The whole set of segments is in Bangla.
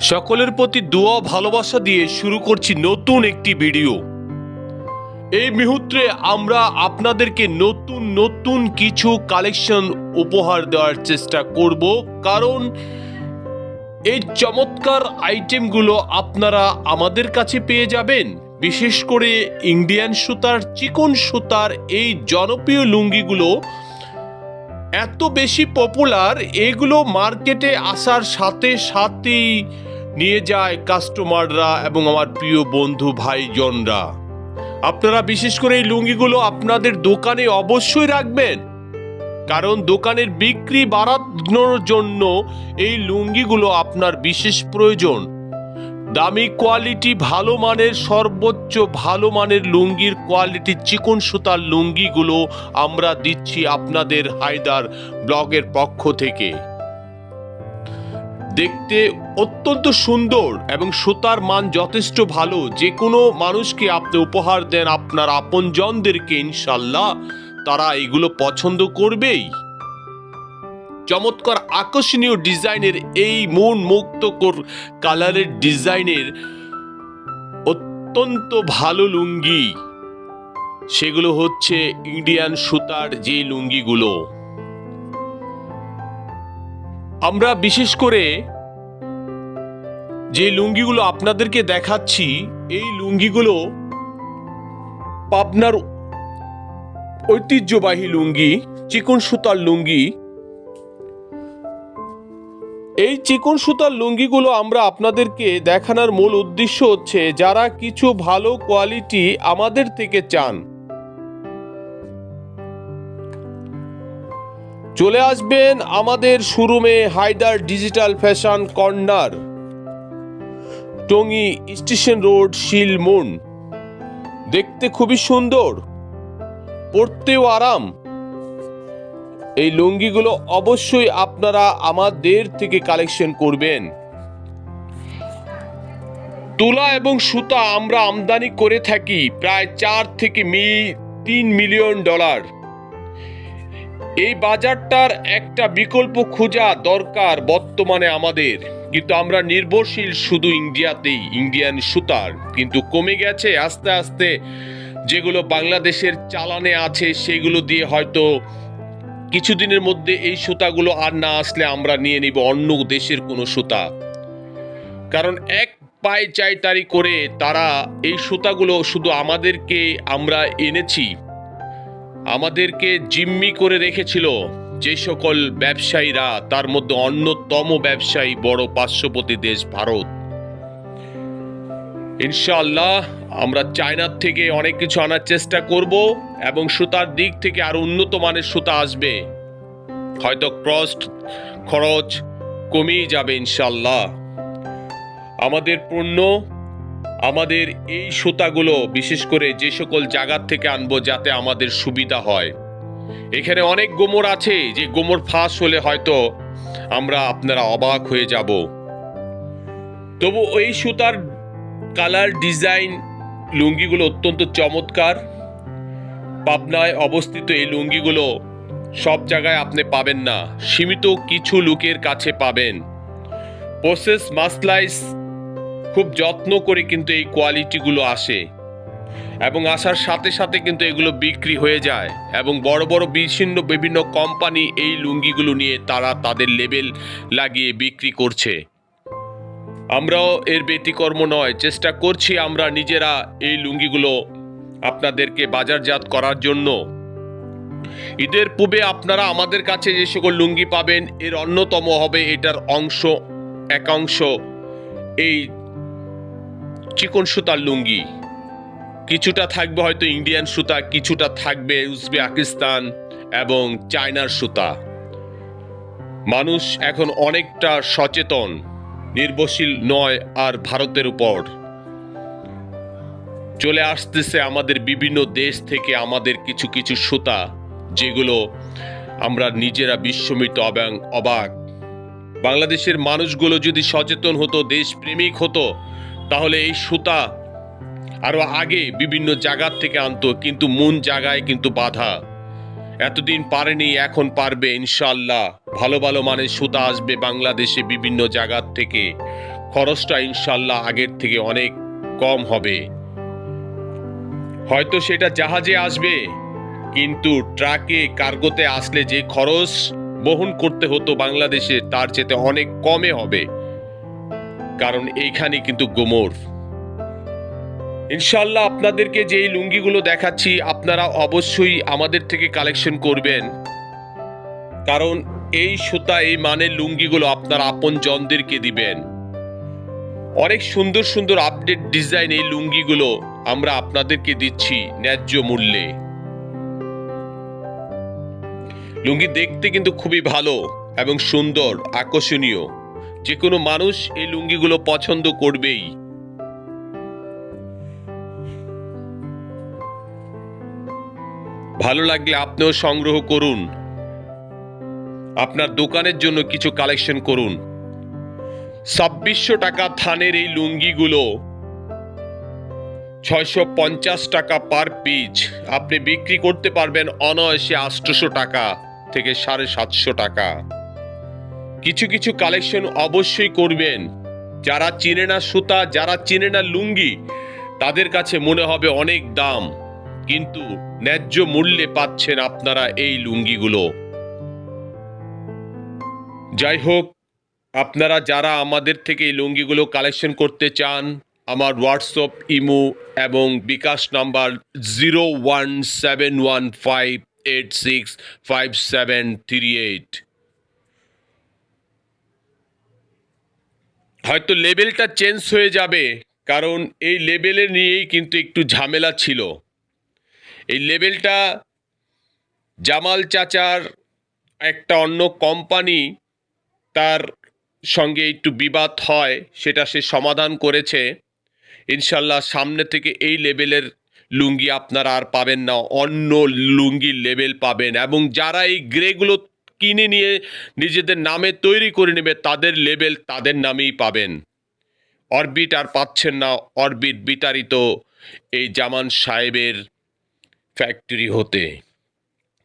সকলের প্রতি দোয়া, ভালোবাসা দিয়ে শুরু করছি নতুন একটি ভিডিও। এই মুহূর্তে আমরা আপনাদেরকে নতুন নতুন কিছু কালেকশন উপহার দেওয়ার চেষ্টা করব। কারণ এই চমৎকার আইটেমগুলো আপনারা আমাদের কাছে পেয়ে যাবেন। বিশেষ করে ইন্ডিয়ান সুতার, চিকন সুতার এই জনপ্রিয় লুঙ্গিগুলো এত বেশি পপুলার এগুলো মার্কেটে আসার সাথে সাথেই নিয়ে যায় কাস্টমাররা এবং আমার প্রিয় বন্ধু ভাইজনরা। আপনারা বিশেষ করে এই লুঙ্গিগুলো আপনাদের দোকানে অবশ্যই রাখবেন। কারণ দোকানের বিক্রি বাড়ানোর জন্য এই লুঙ্গিগুলো আপনার বিশেষ প্রয়োজন। দামি কোয়ালিটি, ভালো মানের, সর্বোচ্চ ভালো মানের লুঙ্গির কোয়ালিটি, চিকন সুতার লুঙ্গিগুলো আমরা দিচ্ছি আপনাদের হায়দার ব্লগের পক্ষ থেকে। দেখতে অত্যন্ত সুন্দর এবং সুতার মান যথেষ্ট ভালো। যে কোনো মানুষকে আপনি উপহার দেন আপনার আপনজনদেরকে, ইনশাল্লাহ। তারা এগুলো পছন্দ করবেই। চমৎকার আকর্ষণীয় ডিজাইনের এই মন মুক্ত কালারের ডিজাইনের অত্যন্ত ভালো লুঙ্গি। সেগুলো হচ্ছে ইন্ডিয়ান সুতার যে লুঙ্গিগুলো। আমরা বিশেষ করে যে লুঙ্গিগুলো আপনাদেরকে দেখাচ্ছি, এই লুঙ্গিগুলো পাবনার ঐতিহ্যবাহী লুঙ্গি, চিকন সুতার লুঙ্গি এই চিকন সুতার লুঙ্গিগুলো আমরা আপনাদেরকে দেখানোর মূল উদ্দেশ্য হচ্ছে যারা কিছু ভালো কোয়ালিটি আমাদের থেকে চান। চলে আসবেন আমাদের শোরুমে Haider digital fashion corner, Tongi station road Shilmun দেখতে খুবই সুন্দর, পরতেও আরাম। এই লুঙ্গিগুলো অবশ্যই আপনারা আমাদের থেকে কালেকশন করবেন। তুলা এবং সুতা আমরা আমদানি করে থাকি, প্রায় চার থেকে মি, তিন মিলিয়ন ডলার। এই বাজারটার একটা বিকল্প খোঁজা দরকার বর্তমানে আমাদের। কিন্তু আমরা নির্ভরশীল শুধু ইন্ডিয়াতেই, ইন্ডিয়ান সুতার। কিন্তু কমে গেছে আস্তে আস্তে, যেগুলো বাংলাদেশের চালানে আছে, সেগুলো দিয়ে হয়তো কিছুদিনের মধ্যে এই সুতাগুলো আর না আসলে আমরা নিয়ে নিব অন্য দেশের কোনো সুতা। কারণ এক পায়ে চাইতারি করে তারা এই সুতাগুলো শুধু আমাদেরকে আমরা এনেছি। আমাদেরকে জিম্মি করে রেখেছিল যে সকল ব্যবসায়ীরা, তার মধ্যে অন্যতম ব্যবসায়ী বড় পার্শ্ববর্তী দেশ ভারত। ইনশাআল্লাহ আমরা চায়নার থেকে অনেক কিছু আনার চেষ্টা করব এবং সুতার দিক থেকে আরও উন্নত মানের সুতা আসবে। হয়তো ক্রস্ট খরচ কমেই যাবে ইনশাল্লাহ আমাদের পণ্য, আমাদের এই সুতাগুলো বিশেষ করে যে সকল জায়গার থেকে আনব যাতে আমাদের সুবিধা হয়। এখানে অনেক গোমর আছে, যে গোমর ফাঁস হলে হয়তো আমরা আপনারা অবাক হয়ে যাব। তবু ওই সুতার কালার ডিজাইন লুঙ্গিগুলো অত্যন্ত চমৎকার। পাবনায় অবস্থিত এই লুঙ্গিগুলো সব জায়গায় আপনি পাবেন না। সীমিত কিছু লোকের কাছে পাবেন। প্রসেস মাসলাইস খুব যত্ন করে কিন্তু এই কোয়ালিটিগুলো আসে এবং আসার সাথে সাথে কিন্তু এগুলো বিক্রি হয়ে যায় এবং বড় বড় বিচ্ছিন্ন বিভিন্ন কোম্পানি এই লুঙ্গিগুলো নিয়ে তারা তাদের লেবেল লাগিয়ে বিক্রি করছে। আমরাও এর ব্যতিকর্ম নয়, চেষ্টা করছি আমরা নিজেরা এই লুঙ্গিগুলো আপনাদেরকে বাজারজাত করার জন্য। ঈদের পূর্বে আপনারা আমাদের কাছে যে সকল লুঙ্গি পাবেন, এর অন্যতম হবে এটার অংশ, একাংশ, এই চিকন সুতার লুঙ্গি। কিছুটা থাকবে হয়তো ইন্ডিয়ান সুতা, কিছুটা থাকবে উজবেকিস্তান এবং চায়নার সুতা। মানুষ এখন অনেকটা সচেতন। নির্ভরশীল নয় আর ভারতের উপর। চলে আসতেছে আমাদের বিভিন্ন দেশ থেকে আমাদের কিছু কিছু সুতা যেগুলো আমরা নিজেরা বিস্মিত এবং অবাক। বাংলাদেশের মানুষগুলো যদি সচেতন হতো, দেশপ্রেমিক হতো, তাহলে এই সুতা আরও আগে বিভিন্ন জায়গার থেকে আনতো, কিন্তু মূল জায়গায় কিন্তু বাধা। এতদিন পারেনি, এখন পারবে ইনশাল্লাহ ভালো ভালো মানের সুতা আসবে বাংলাদেশে বিভিন্ন জায়গার থেকে। খরচটা ইনশাল্লাহ আগের থেকে অনেক কম হবে। হয়তো সেটা জাহাজে আসবে, কিন্তু ট্রাকে, কার্গোতে আসলে যে খরচ বহন করতে হতো বাংলাদেশে, তার চেয়ে অনেক কমে হবে। কারণ এইখানে কিন্তু গোমর। ইনশাল্লাহ আপনাদেরকে যে লুঙ্গিগুলো দেখাচ্ছি, আপনারা অবশ্যই আমাদের থেকে কালেকশন করবেন। কারণ এই সুতা, এই মানের লুঙ্গিগুলো আপনারা আপন জনদেরকে দিবেন। অনেক সুন্দর সুন্দর আপডেট ডিজাইন এই লুঙ্গিগুলো আমরা আপনাদেরকে দিচ্ছি ন্যায্য মূল্যে। লুঙ্গি দেখতে কিন্তু খুবই ভালো এবং সুন্দর, আকর্ষণীয়। যে কোনো মানুষ এই লুঙ্গিগুলো পছন্দ করবেই। ভালো লাগলে আপনিও সংগ্রহ করুন। আপনার দোকানের জন্য কিছু কালেকশন করুন। ছাব্বিশশো টাকা থানের এই লুঙ্গিগুলো ছয়শো পঞ্চাশ টাকা পার পিচ। আপনি বিক্রি করতে পারবেন অনায়াসে আটশোশো টাকা থেকে সাড়ে সাতশো টাকা। কিছু কিছু কালেকশন অবশ্যই করবেন। যারা চিনে না সুতা, যারা চিনে না লুঙ্গি, তাদের কাছে মনে হবে অনেক দাম। কিন্তু ন্যায্য মূল্যে পাচ্ছেন আপনারা এই লুঙ্গিগুলো। যাই হোক, আপনারা যারা আমাদের থেকে এই লুঙ্গিগুলো কালেকশন করতে চান, আমার হোয়াটসঅ্যাপ ইমো এবং bKash number zero one seven one five eight six five seven three eight হয়তো লেভেলটা চেঞ্জ হয়ে যাবে, কারণ এই লেভেলে নিয়েই কিন্তু একটু ঝামেলা ছিল। এই লেভেলটা জামাল চাচার একটা অন্য কোম্পানি তার সঙ্গে একটু বিবাদ হয়, সেটা সে সমাধান করেছে। ইনশাল্লাহ সামনে থেকে এই লেভেলের লুঙ্গি আপনারা আর পাবেন না, অন্য লুঙ্গির লেভেল পাবেন এবং যারা এই গ্রেগুলো কিনে নিয়ে নিজেদের নামে তৈরি করে নেবে, তাদের লেভেল তাদের নামেই পাবেন। অরবিট আর পাচ্ছেন না, অরবিট বিতাড়িত এই জামান সাহেবের ফ্যাক্টরি হতে।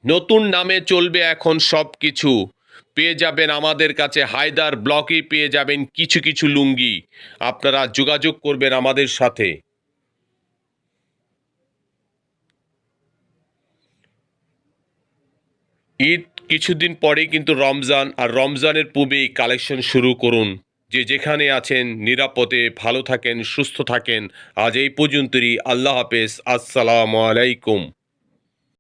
নতুন নামে চলবে এখন সব কিছু পেয়ে যাবেন আমাদের কাছে হায়দার ব্লকে পেয়ে যাবেন কিছু কিছু লুঙ্গি। আপনারা যোগাযোগ করবেন আমাদের সাথে। ঈদ কিছুদিন পরেই কিন্তু রমজান, আর রমজানের পূর্বেই কালেকশন শুরু করুন। যে যেখানে আছেন, নিরাপদে, ভালো থাকেন, সুস্থ থাকেন। আজ এই পর্যন্তই। আল্লাহ হাফেজ। আসসালামু আলাইকুম।